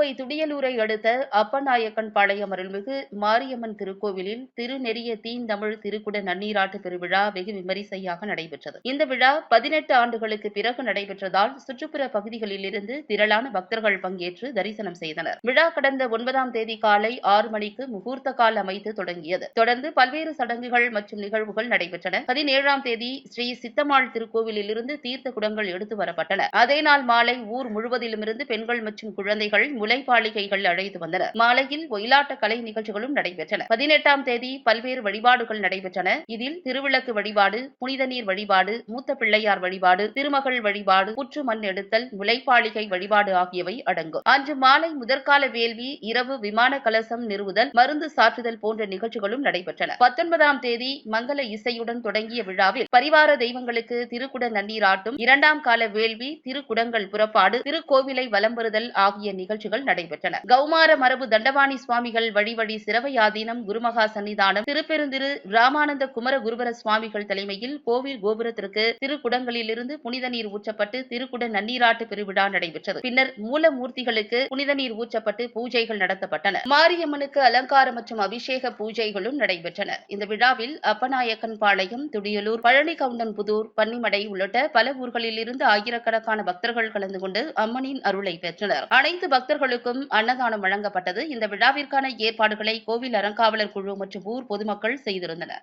கோவை துடியலூரை அடுத்த அப்பநாயக்கன் பாளையம் அருள்மிகு மாரியம்மன் திருக்கோவிலில் திருநெறிய தீந்தமிழ் திருக்குட நன்னீராட்டு பெருவிழா வெகு விமரிசையாக நடைபெற்றது. இந்த விழா பதினெட்டு ஆண்டுகளுக்கு பிறகு நடைபெற்றதால் சுற்றுப்புற பகுதிகளிலிருந்து திரளான பக்தர்கள் பங்கேற்று தரிசனம் செய்தனர். விழா கடந்த ஒன்பதாம் தேதி காலை ஆறு மணிக்கு முகூர்த்த கால் அமைத்து தொடங்கியது. தொடர்ந்து பல்வேறு சடங்குகள் மற்றும் நிகழ்வுகள் நடைபெற்றன. பதினேழாம் தேதி ஸ்ரீ சித்தம்மாள் திருக்கோவிலிலிருந்து தீர்த்த குடங்கள் எடுத்து வரப்பட்டன. அதே நாள் மாலை ஊர் முழுவதிலுமிருந்து பெண்கள் மற்றும் குழந்தைகள் முளைப்பாளிகைகள் அழைத்து வந்தனர் மாலையில் ஒயிலாட்ட கலை நிகழ்ச்சிகளும் நடைபெற்றன. பதினெட்டாம் தேதி பல்வேறு வழிபாடுகள் நடைபெற்றன. இதில் திருவிளக்கு வழிபாடு புனித நீர் வழிபாடு மூத்த பிள்ளையார் வழிபாடு திருமகள் வழிபாடு புற்று மண் எடுத்தல் முளைப்பாளிகை வழிபாடு ஆகியவை அடங்கும். அன்று மாலை முதற்கால வேள்வி இரவு விமான கலசம் நிறுவுதல் மருந்து சாற்றுதல் போன்ற நிகழ்ச்சிகளும் நடைபெற்றன. பத்தொன்பதாம் தேதி மங்கள இசையுடன் தொடங்கிய விழாவில் பரிவார தெய்வங்களுக்கு திருக்குட நன்னீராட்டும் இரண்டாம் கால வேள்வி திருக்குடங்கள் புறப்பாடு திருக்கோவிலை வலம் வருதல் ஆகிய நிகழ்ச்சிகள் நடைபெற்றன. கௌமார மரபு தண்டபாணி சுவாமிகள் வழிவழி சிறவையாதீனம் குருமகா சன்னிதானம் திருப்பெருந்திரு ராமானந்த குமர குருபர சுவாமிகள் தலைமையில் கோவில் கோபுரத்திற்கு திருக்குடங்களிலிருந்து புனித நீர் ஊற்றப்பட்டு திருக்குட நன்னீராட்டு பெருவிழா நடைபெற்றது. பின்னர் மூலமூர்த்திகளுக்கு புனித நீர் ஊற்றப்பட்டு பூஜைகள் நடத்தப்பட்டன. மாரியம்மனுக்கு அலங்காரம் மற்றும் அபிஷேக பூஜைகளும் நடைபெற்றன. இந்த விழாவில் அப்பநாயக்கன் பாளையம் துடியலூர் பழனி கவுண்டன்புதூர் பன்னிமடை உள்ளிட்ட பல ஊர்களில் இருந்து ஆயிரக்கணக்கான பக்தர்கள் கலந்து கொண்டு அம்மனின் அருளை பெற்றனர். அனைத்து பக்தர்களுக்கும் அன்னதானம் வழங்கப்பட்டது. இந்த விழாவிற்கான ஏற்பாடுகளை கோவில் அறங்காவலர் குழு மற்றும் ஊர் பொதுமக்கள் செய்திருந்தனர்.